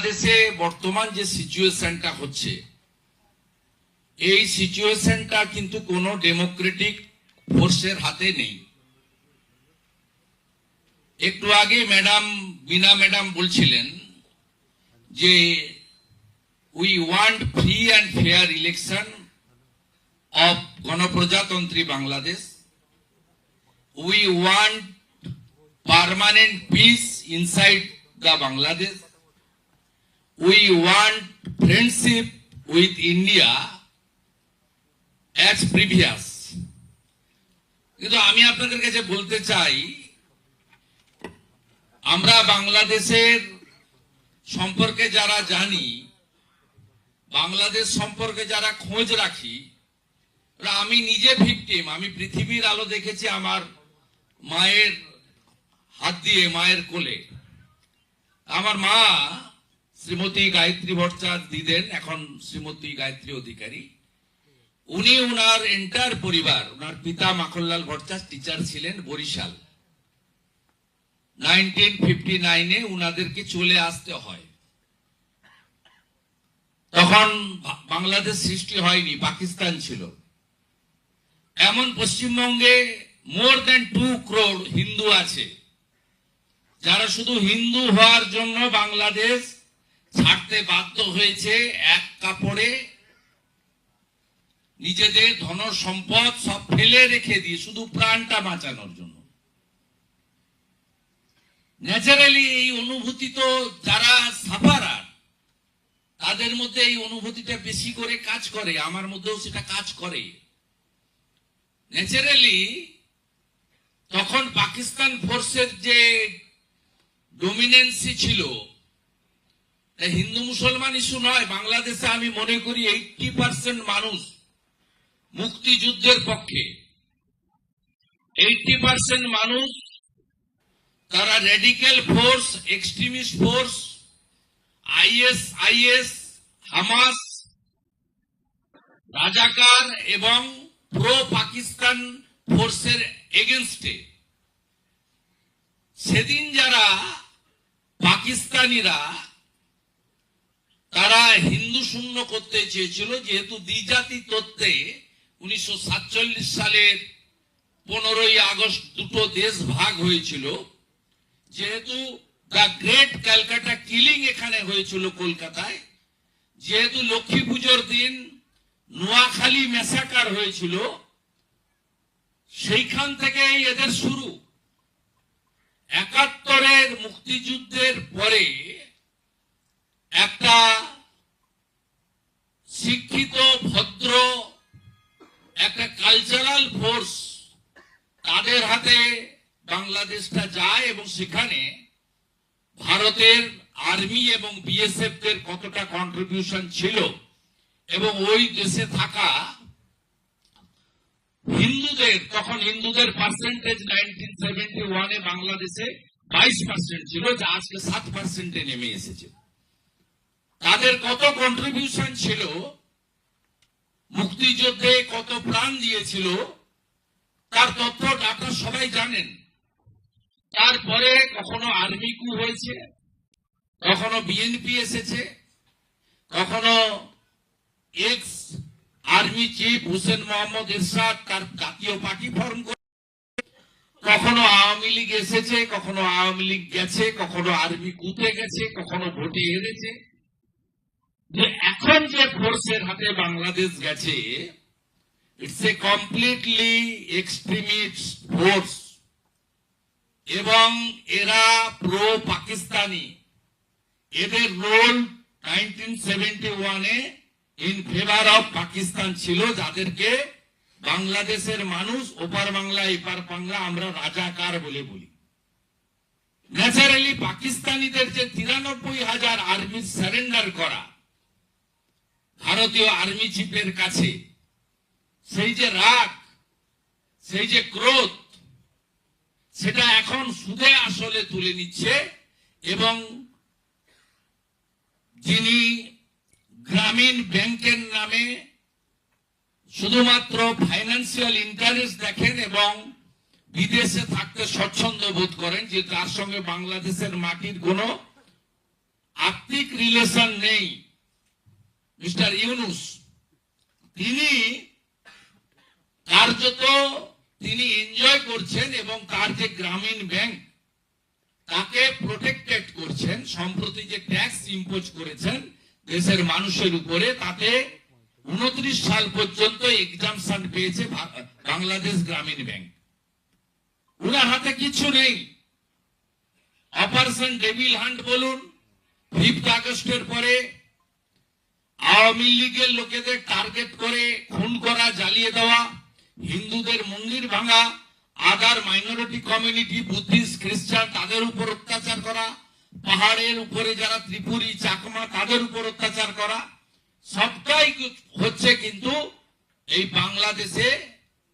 বাংলাদেশে বর্তমান যে সিচুয়েশনটা হচ্ছে, এই সিচুয়েশনটা কিন্তু কোনো ডেমোক্রেটিক ফোর্সের হাতে নেই একটু আগে ম্যাডাম, বিনা ম্যাডাম বলছিলেন যে we want free and fair election of গণপ্রজাতন্ত্রী Bangladesh we want permanent peace inside the Bangladesh. We want friendship with India as previous. কিন্তু আমি আপনাদের কাছে বলতে চাই, আমরা বাংলাদেশের সম্পর্কে যারা জানি, বাংলাদেশ সম্পর্কে যারা খোঁজ রাখি আমি নিজে ভিকটিম, আমি পৃথিবীর আলো দেখেছি আমার মায়ের হাত দিয়ে, মায়ের কোলে আমার মা শ্রীমতী গায়ত্রী ভট্টাচার্য দিদেন এখন শ্রীমতী গায়ত্রী অধিকারী, উনি উনার এন্টার পরিবার, উনার পিতা মাখনলাল ভট্টাচার্য টিচার ছিলেন বরিশাল। নাইনটিন ফিফটি উনাদেরকে চলে আসতে হয়। তখন বাংলাদেশ সৃষ্টি হয়নি, পাকিস্তান ছিল। এমন পশ্চিমবঙ্গে মোর দেন টু ক্রোড হিন্দু আছে, যারা শুধু হিন্দু হওয়ার জন্য বাংলাদেশ ছাড়তে বাধ্য হয়েছে এক কাপড়ে। নিজেদের ধন সম্পদ সব ফেলে রেখে দিয়ে শুধু প্রাণটা বাঁচানোর জন্য। ন্যাচারালি এই অনুভূতি তো যারা সাফারার তাদের মধ্যে এই অনুভূতিটা বেশি করে কাজ করে, আমার মধ্যেও সেটা কাজ করে। ন্যাচারালি তখন পাকিস্তান ফোর্সের যে ডোমিনেন্সি ছিল হিন্দু মুসলমান ইস্যু নয়, বাংলাদেশে আমি মনে করি এইটটি পার্সেন্ট মানুষ মুক্তিযুদ্ধের পক্ষে। এইটটি পার্সেন্ট মানুষ, তারা radical force extremist force IS IS Hamas রাজাকার এবং প্রো পাকিস্তান ফোর্সের এগেনস্টে সেদিন যারা পাকিস্তানিরা তারা হিন্দু শূন্য করতে চেয়েছিল, যেহেতু দ্বিজাতি তত্ত্বে উনিশশো সালের পনেরোই আগস্ট দুটো দেশ ভাগ হয়েছিল। যেহেতু দ্য গ্রেট ক্যালকাটা কিলিং এখানে হয়েছিল কলকাতায়, যেহেতু লক্ষ্মী পুজোর দিন নোয়াখালী মেসাকার হয়েছিল, সেইখান থেকেই এদের শুরু। একাত্তরের মুক্তিযুদ্ধের পরে একটা বাংলাদেশটা যায় এবং সেখানে ভারতের আর্মি এবং বিএসএফ দের কতটা কন্ট্রিবিউশন ছিল এবং ওই দেশে থাকা হিন্দুদের, তখন হিন্দুদের পার্সেন্টেজ নাইনটিন সেভেন্টি ওয়ানে বাংলাদেশে বাইশ পার্সেন্ট ছিল, যা আজকে সাত পার্সেন্টে নেমে এসেছে। তাদের কত কন্ট্রিবিউশন ছিল? মুক্তিযুদ্ধে কত প্রাণ দিয়েছিল? তার তথ্য ডাক্তার সবাই জানেন। তারপরে কখনো আর্মি কু হয়েছে, কখনো বিএনপি এসেছে, কখনো ex army chief Hussain Muhammad Ershad তার জাতীয় পার্টি ফর্ম করে, কখনো আওয়ামী লীগ এসেছে, কখনো আওয়ামী লীগ গেছে, কখনো আর্মি কুতে গেছে, কখনো ভোটে হেরেছে। যে এখন যে ফোর্সের হাতে বাংলাদেশ গেছে it's a completely extremist force এবং এরা প্রো পাকিস্তানি এদের রোল নাইনটিন সেভেন্টি ওয়ানে ইন ফেভার অফ পাকিস্তান ছিল, যাদেরকে বাংলাদেশের মানুষ ওপার বাংলা, এপার বাংলা, আমরা রাজাকার বলে বলি। ন্যাচারালি পাকিস্তানিদের যে তিরানব্বই হাজার আর্মি সারেন্ডার করা ভারতীয় আর্মি চিফের কাছে, সেই যে রাগ, সেই যে ক্রোধ সেটা এখন সুদে আসলে তুলে নিচ্ছে এবং যিনি গ্রামীণ ব্যাংকের নামে শুধুমাত্র ফাইন্যান্সিয়াল ইন্টারেস্ট দেখেন এবং বিদেশে থাকতে স্বচ্ছন্দ বোধ করেন, যে তার সঙ্গে বাংলাদেশের মাটির কোনো আর্থিক রিলেশন নেই। মিস্টার ইউনুস, তিনি কার্যত তিনি করছেন এবং তার যে গ্রামীণ ব্যাংক, তাকে প্রোটেক্টেড করছেন সম্প্রতি যে ট্যাক্স ইম্পোজ করেছেন দেশের মানুষের উপরে, তাতে উনত্রিশ সাল পর্যন্ত এক্সামশন পেয়েছে বাংলাদেশ গ্রামীণ ব্যাংক। ওনার হাতে কিছু নেই। অপারেশন ডেভিল হান্ট বলুন ফিফথ আগস্টের পরে আওয়ামী লীগের লোকেদের টার্গেট করে, খুন করা, জ্বালিয়ে দেওয়া, হিন্দুদের মন্দির ভাঙা আদার মাইনরিটি কমিউনিটি বুদ্ধিস্ট খ্রিস্টান তাদের উপর অত্যাচার করা, পাহাড়ের উপরে যারা ত্রিপুরী, চাকমা, তাদের উপর অত্যাচার করা, সবটাই হচ্ছে কিন্তু এই বাংলাদেশে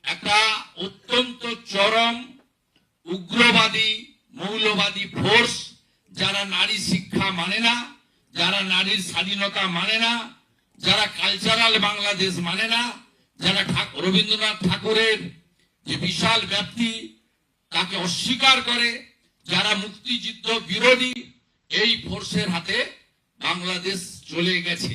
একটা অত্যন্ত চরম উগ্রবাদী, মৌলবাদী ফোর্স যারা নারী শিক্ষা মানে না, যারা নারীর স্বাধীনতা মানে না, যারা কালচারাল বাংলাদেশ মানে না, যারা রবীন্দ্রনাথ ঠাকুরের যে বিশাল ব্যক্তি তাকে অস্বীকার করে, যারা মুক্তিযুদ্ধ বিরোধী, এই ফোর্সের হাতে বাংলাদেশ চলে গেছে।